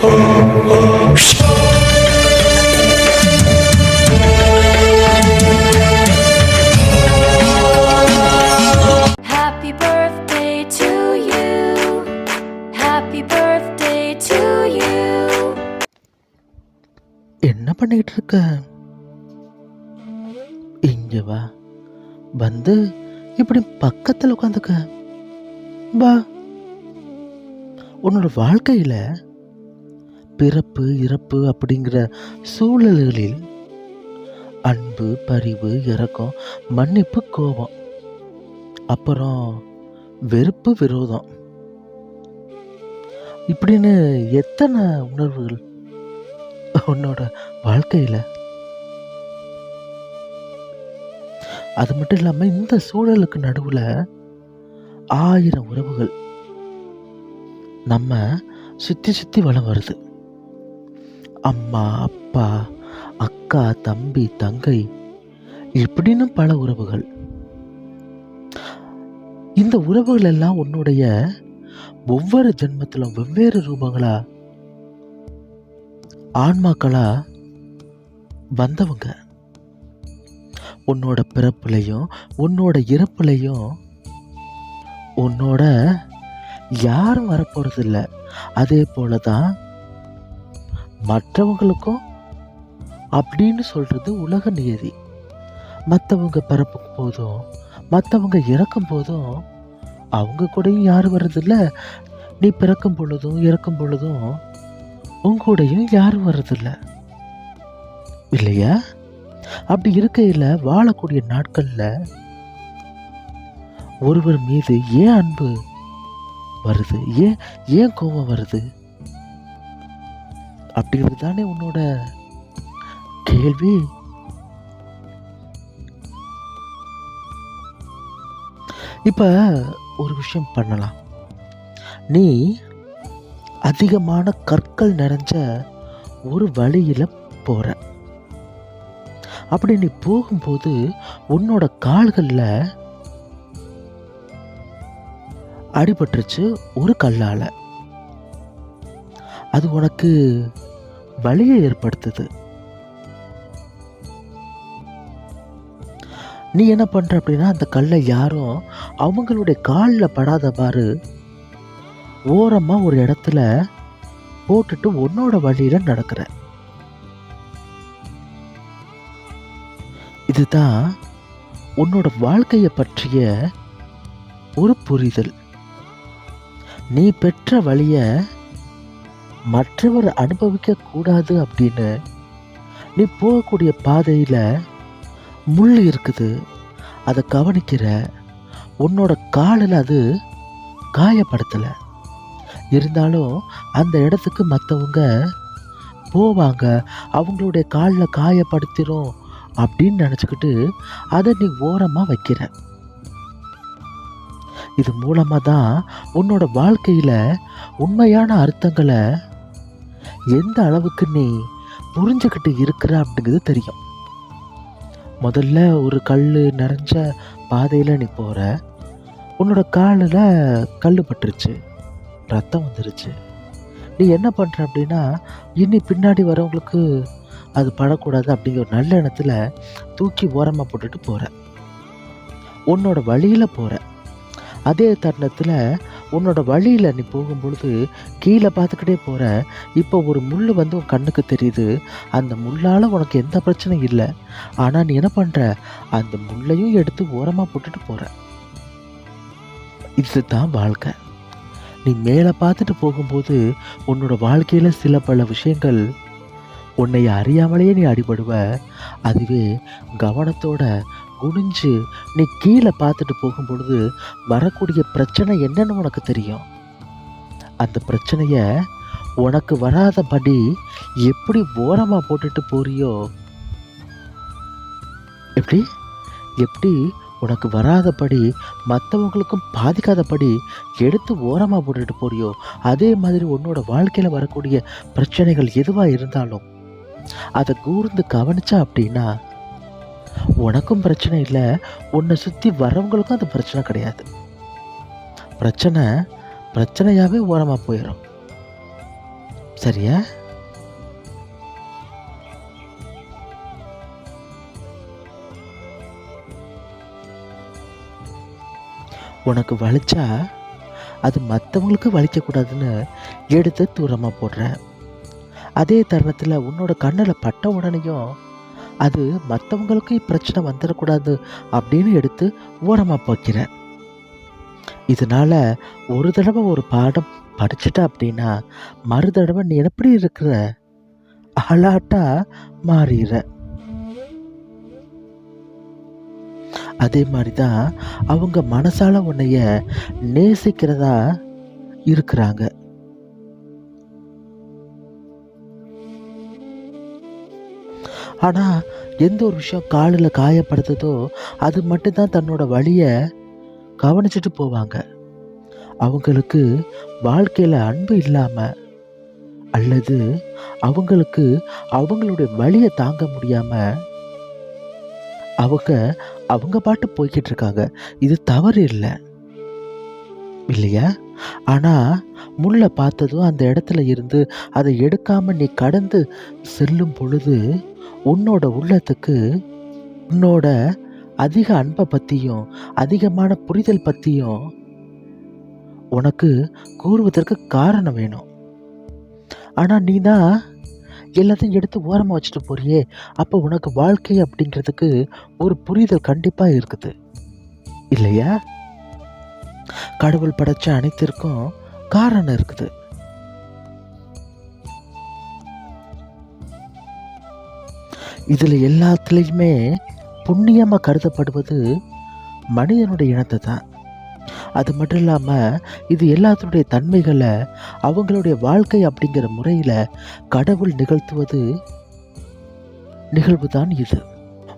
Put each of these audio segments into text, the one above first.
என்ன பண்ணிக்கிட்டு இருக்க இங்க வா. வந்து இப்படி பக்கத்தில் உட்காந்துக்க. வா. உன்னோட வாழ்க்கையில பிறப்பு இறப்பு அப்படிங்கிற சூழல்களில் அன்பு பரிவு இரக்கம் மன்னிப்பு கோபம். அப்புறம் வெறுப்பு விரோதம். இப்படின்னு எத்தனை உணர்வுகள் உன்னோட வாழ்க்கையில்? அது மட்டும் இல்லாமல் இந்த சூழலுக்கு நடுவில் ஆயிரம் உறவுகள் நம்ம சுற்றி சுற்றி வளம் வருது. அம்மா அப்பா அக்கா தம்பி தங்கை இப்படின்னு பல உறவுகள். இந்த உறவுகள் எல்லாம் உன்னுடைய ஒவ்வொரு ஜென்மத்திலும் வெவ்வேறு ரூபங்களா? ஆன்மாக்களா? வந்தவங்க. உன்னோட பிறப்புலையும் உன்னோட இறப்புலையும் உன்னோட யாரும் வரப்போறது இல்லை அதே போல தான் மற்றவங்களுக்கும் அப்படின்னு சொல்கிறது உலக நியதி. மற்றவங்க பிறப்பும் போதும் மற்றவங்க இறக்கும் போதும் அவங்க கூடயும் யாரும் வர்றதில்ல. நீ பிறக்கும் பொழுதும் இறக்கும் பொழுதும் உங்கூடையும் யாரும் வர்றதில்ல. இல்லையா? அப்படி இருக்கையில் வாழக்கூடிய நாட்களில் ஒருவர் மீது ஏன் அன்பு வருது? ஏன் ஏன் கோபம் வருது? அப்படிங்கிறது தானே உன்னோட கேள்வி? இப்போ ஒரு விஷயம் பண்ணலாம். நீ அதிகமான கற்கள் நிறைஞ்ச ஒரு வழியில போற. அப்படி நீ போகும்போது உன்னோட கால்கள்ல அடிபட்டுருச்சு ஒரு கல்லால. அது உனக்கு வழியை ஏற்படுத்துது. நீ என்ன பண்ற அப்படின்னா அந்த கல்லை யாரும் அவங்களுடைய காலில் படாதவாறு ஓரமா ஒரு இடத்துல போட்டுட்டு உன்னோட வழியில நடக்கிற. இதுதான் உன்னோட வாழ்க்கையை பற்றிய ஒரு புரிதல். நீ பெற்ற வழியை மற்றவர் அனுபவிக்க கூடாது அப்படின்னு நீ போகக்கூடிய பாதையில் முள் இருக்குது. அதை கவனிக்கிற உன்னோட காலில் அது காயப்படுத்தலை. இருந்தாலும் அந்த இடத்துக்கு மற்றவங்க போவாங்க. அவங்களுடைய காலில் காயப்படுத்திடும் அப்படின்னு நினச்சிக்கிட்டு அதை நீ ஓரமாக வைக்கிற. இது மூலமாக தான் உன்னோட வாழ்க்கையில் உண்மையான அர்த்தங்களை எந்த அளவுக்கு நீ புரிஞ்சுக்கிட்டு இருக்கிற அப்படிங்கிறது தெரியும். முதல்ல ஒரு கல் நிறைஞ்ச பாதையில் நீ போகிற உன்னோட காலில் கல் பட்டுருச்சு. ரத்தம் வந்துருச்சு. நீ என்ன பண்ணுற அப்படின்னா இனி பின்னாடி வரவங்களுக்கு அது படக்கூடாது அப்படிங்கிற ஒரு நல்ல எண்ணத்தில் தூக்கி ஓரமாக போட்டுட்டு போகிற உன்னோட வழியில் போகிற அதே தருணத்தில் உன்னோட வழியில் நீ போகும்பொழுது கீழே பார்த்துக்கிட்டே போகிற இப்போ ஒரு முள் வந்து உன் கண்ணுக்கு தெரியுது. அந்த முள்ளால் உனக்கு எந்த பிரச்சனையும் இல்லை. ஆனால் நீ என்ன பண்ணுற அந்த முள்ளையும் எடுத்து ஓரமாக போட்டுட்டு போகிற இதுதான் வாழ்க்கை. நீ மேலே பார்த்துட்டு போகும்போது உன்னோட வாழ்க்கையில் சில பல விஷயங்கள் உன்னை அறியாமலேயே நீ அடிபடுவ. அதுவே கவனத்தோட குனிஞ்சு நீ கீழே பார்த்துட்டு போகும்பொழுது வரக்கூடிய பிரச்சனை என்னன்னு உனக்கு தெரியும். அந்த பிரச்சனைய உனக்கு வராதபடி எப்படி ஓரமாக போட்டுட்டு போறியோ? எப்படி? எப்படி உனக்கு வராதபடி மற்றவங்களுக்கும் பாதிக்காதபடி எடுத்து ஓரமாக போட்டுட்டு போறியோ? அதே மாதிரி உன்னோட வாழ்க்கையில் வரக்கூடிய பிரச்சனைகள் எதுவாக இருந்தாலும் அதை கூர்ந்து கவனிச்சா அப்படின்னா உனக்கும் பிரச்சனை இல்லை உன்னை சுற்றி வரவங்களுக்கும் அது பிரச்சனை கிடையாது. பிரச்சனை பிரச்சனையாகவே ஓரமாக போயிடும் சரியா? உனக்கு வலிச்சா அது மற்றவங்களுக்கு வலிக்கக்கூடாதுன்னு எடுத்து தூரமாக போடுறேன் அதே தருணத்தில் உன்னோட கண்ணில் பட்ட உடனேயும் அது மற்றவங்களுக்கு பிரச்சனை வந்துடக்கூடாது அப்படின்னு எடுத்து ஓரமாக போக்கிற. இதனால ஒரு தடவை ஒரு பாடம் படிச்சுட்ட அப்படின்னா மறு தடவை நீ எப்படி இருக்கிற? அலாட்டா மாறிடுற அதே மாதிரி தான் அவங்க மனசால உன்னைய நேசிக்கிறதா இருக்கிறாங்க. ஆனால் எந்த ஒரு விஷயம் காலில் காயப்படுத்துதோ அது மட்டும்தான் தன்னோட வழியை கவனிச்சுட்டு போவாங்க. அவங்களுக்கு வாழ்க்கையில் அன்பு இல்லாமல் அல்லது அவங்களுக்கு அவங்களுடைய வழியை தாங்க முடியாமல் அவங்க அவங்க பாட்டு போய்கிட்டு இருக்காங்க. இது தவறு இல்லை. இல்லையா? ஆனால் முள்ளை பார்த்ததும் அந்த இடத்துல இருந்து அதை எடுக்காம நீ கடந்து செல்லும் பொழுது உன்னோட உள்ளத்துக்கு உன்னோட அதிக அன்பை பற்றியும் அதிகமான புரிதல் பற்றியும் உனக்கு கூறுவதற்கு காரணம் வேணும். ஆனால் நீ தான் எல்லாத்தையும் எடுத்து ஓரமாக வச்சுட்டு போறியே. அப்போ உனக்கு வாழ்க்கை அப்படிங்கிறதுக்கு ஒரு புரிதல் கண்டிப்பாக இருக்குது. இல்லையா? கடவுள் படைச்ச அனைத்திற்கும் காரணம் இருக்குது. இதில் எல்லாத்துலேயுமே புண்ணியமாக கருதப்படுவது மனிதனுடைய இனத்தை தான் அது மட்டும் இல்லாமல் இது எல்லாத்துடைய தன்மைகளை அவங்களுடைய வாழ்க்கை அப்படிங்கிற முறையில் கடவுள் நிகழ்த்துவது நிகழ்வு தான் இது.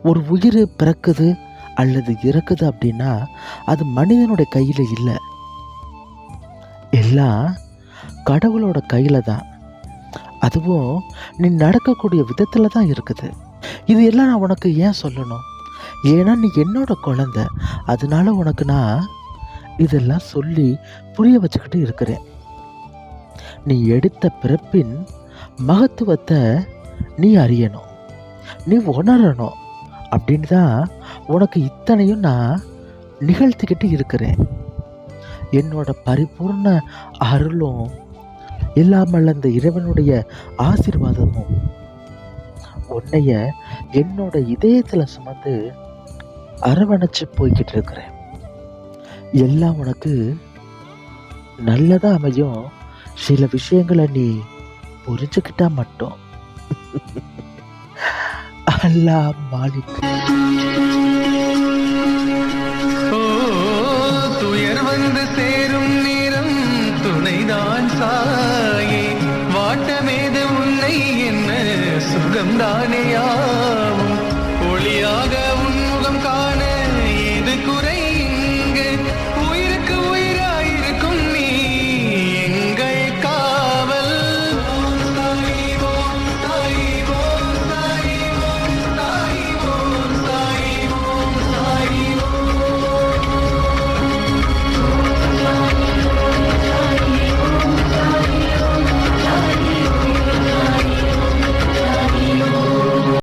ஒரு உயிர் பிறக்குது அல்லது இறக்குது அப்படின்னா அது மனிதனுடைய கையில் இல்லை. எல்லாம் கடவுளோட கையில் தான். அதுவும் நீ நடக்கக்கூடிய விதத்தில் தான் இருக்குது. இது எல்லாம் நான் உனக்கு ஏன் சொல்லணும்? ஏன்னா நீ என்னோட குழந்த. அதனால உனக்கு நான் இதெல்லாம் சொல்லி புரிய வச்சுக்கிட்டு இருக்கிறேன். நீ எடுத்த பிறப்பின் மகத்துவத்தை நீ அறியணும். நீ உணரணும். அப்படின்னு தான் உனக்கு இத்தனையும் நான் நிகழ்த்திக்கிட்டு இருக்கிறேன். என்னோட பரிபூர்ண அருளும் இல்லாமல் அந்த இறைவனுடைய ஆசீர்வாதமும் உன்னைய என்னோட இதயத்தில் சுமந்து அரவணைச்சு போய்கிட்டு இருக்கிறேன். எல்லாம் உனக்கு நல்லதாக அமையும். சில விஷயங்களை நீ புரிஞ்சுக்கிட்டா மட்டும். அல்லா மாலிக். துயர் வந்து சேரும் நேரம் துணைதான் சாயே. வாட்டமேது உன்னை என்ன சுகம்தானேயாவும் ஒளியாக